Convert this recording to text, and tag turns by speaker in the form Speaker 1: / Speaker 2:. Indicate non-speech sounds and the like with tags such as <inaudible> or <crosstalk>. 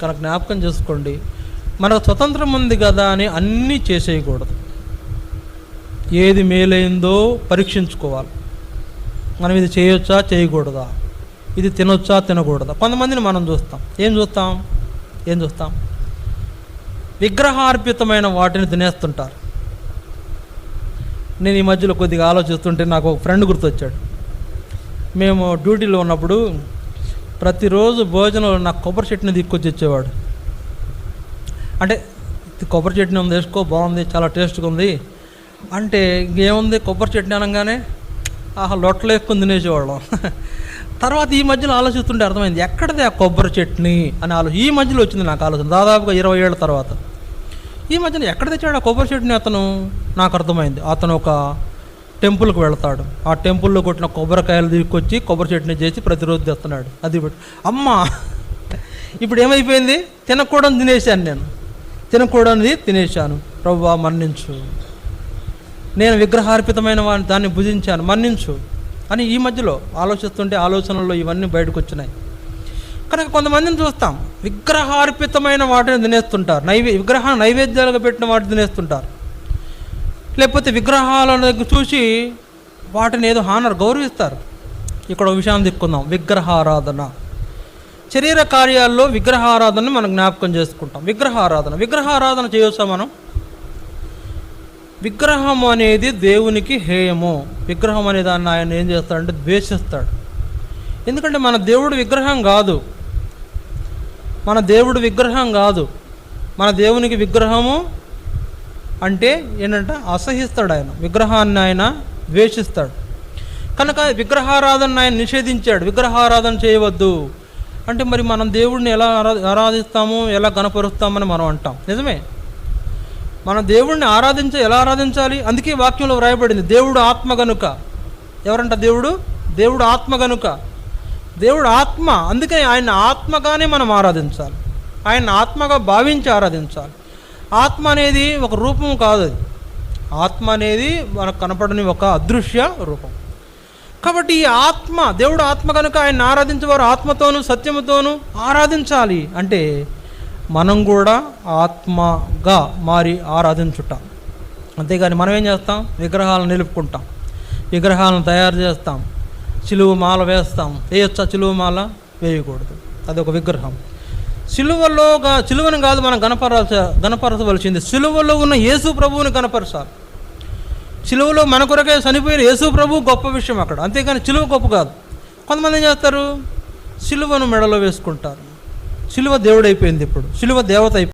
Speaker 1: కనుక జ్ఞాపకం చేసుకోండి. మనకు స్వతంత్రం ఉంది కదా అని అన్నీ చేసేయకూడదు. ఏది మేలైందో పరీక్షించుకోవాలి. మనం ఇది చేయొచ్చా? చేయకూడదా? ఇది తినొచ్చా? తినకూడదా? కొంతమందిని మనం చూస్తాం. ఏం చూస్తాం? ఏం చూస్తాం? విగ్రహార్పితమైన వాటిని తినేస్తుంటారు. నేను ఈ మధ్యలో కొద్దిగా ఆలోచిస్తుంటే నాకు ఒక ఫ్రెండ్ గుర్తొచ్చాడు. మేము డ్యూటీలో ఉన్నప్పుడు ప్రతిరోజు భోజనంలో నాకు కొబ్బరి చట్నీ దిక్కొచ్చి ఇచ్చేవాడు. అంటే కొబ్బరి చట్నీ ఉంది వేసుకో బాగుంది చాలా టేస్ట్గా ఉంది. అంటే ఇంకేముంది కొబ్బరి చట్నీ అనగానే ఆహా లొట్టలు ఎక్కువ తినేసేవాళ్ళం. <laughs> తర్వాత ఈ మధ్యలో ఆలోచిస్తుంటే అర్థమైంది ఎక్కడిది ఆ కొబ్బరి చట్నీ అని ఆలోచన ఈ మధ్యలో వచ్చింది నాకు ఆలోచన దాదాపుగా ఇరవై ఏళ్ళ తర్వాత. ఈ మధ్యన ఎక్కడ తెచ్చాడు ఆ కొబ్బరి చట్నీ అతను? నాకు అర్థమైంది అతను ఒక టెంపుల్కి వెళ్తాడు. ఆ టెంపుల్లో కొట్టిన కొబ్బరికాయలు తీసుకొచ్చి కొబ్బరి చట్నీ చేసి ప్రతిరోజు తెస్తున్నాడు. అది అమ్మ అమ్మా! ఇప్పుడు ఏమైపోయింది? తినకూడదు తినేశాను నేను. తినకూడనిది తినేశాను. ప్రభు మన్నించు. నేను విగ్రహార్పితమైన వాడిని దాన్ని భుజించాను. మన్నించు. అని ఈ మధ్యలో ఆలోచిస్తుంటే ఆలోచనల్లో ఇవన్నీ బయటకు వచ్చినాయి కనుక కొంతమందిని చూస్తాం. విగ్రహార్పితమైన వాటిని తినేస్తుంటారు. నైవే విగ్రహ నైవేద్యాలుగా పెట్టిన వాటిని తినేస్తుంటారు. లేకపోతే విగ్రహాలను దగ్గర చూసి వాటిని ఏదో హానర్ గౌరవిస్తారు. ఇక్కడ ఒక విషయాన్ని తిప్పుకుందాం విగ్రహారాధన. శరీర కార్యాల్లో విగ్రహారాధనని మనం జ్ఞాపకం చేసుకుంటాం. విగ్రహారాధన. విగ్రహారాధన చేయొచ్చా మనం? విగ్రహం అనేది దేవునికి హేయము. విగ్రహం అనే దాన్ని ఆయన ఏం చేస్తాడంటే ద్వేషిస్తాడు. ఎందుకంటే మన దేవుడు విగ్రహం కాదు. మన దేవుడు విగ్రహం కాదు. మన దేవునికి విగ్రహము అంటే ఏంటంటే అసహిస్తాడు ఆయన. విగ్రహాన్ని ఆయన ద్వేషిస్తాడు. కనుక విగ్రహారాధన ఆయన నిషేధించాడు. విగ్రహారాధన చేయవద్దు. అంటే మరి మనం దేవుడిని ఎలా ఆరాధిస్తాము ఎలా గణపరుస్తామని మనం అంటాం. నిజమే? మన దేవుడిని ఆరాధించ ఎలా ఆరాధించాలి? అందుకే వాక్యంలో వ్రాయబడింది. దేవుడు ఆత్మ గనుక. ఎవరంట దేవుడు? దేవుడు ఆత్మ గనుక. దేవుడు ఆత్మ. అందుకే ఆయన ఆత్మగానే మనం ఆరాధించాలి. ఆయన ఆత్మగా భావించి ఆరాధించాలి. ఆత్మ అనేది ఒక రూపం కాదు అది. ఆత్మ అనేది మనకు కనపడని ఒక అదృశ్య రూపం. కాబట్టి ఈ ఆత్మ దేవుడు ఆత్మ కనుక ఆయన ఆరాధించేవారు ఆత్మతోనూ సత్యముతోనూ ఆరాధించాలి అంటే మనం కూడా ఆత్మగా మారి ఆరాధించుట. అంతేగాని మనం ఏం చేస్తాం? విగ్రహాలను నిలుపుకుంటాం. విగ్రహాలను తయారు చేస్తాం. చిలువ మాల వేస్తాం. వేయొచ్చా? చిలువ మాల? వేయకూడదు. అదొక విగ్రహం. సిలువలోగా సిలువను కాదు మనం గణపరచ గణపరచవలసింది. సిలువలో ఉన్న యేసు ప్రభువుని గణపరచాలి సిలువలో మన కొరకే చనిపోయిన యేసు ప్రభు గొప్ప విషయం అక్కడ. అంతేకాని సిలువ గొప్ప కాదు. కొంతమంది ఏం చేస్తారు? సిలువను మెడలో వేసుకుంటారు. సిలువ దేవుడైపోయింది ఇప్పుడు. సిలువ దేవత అయిపోయింది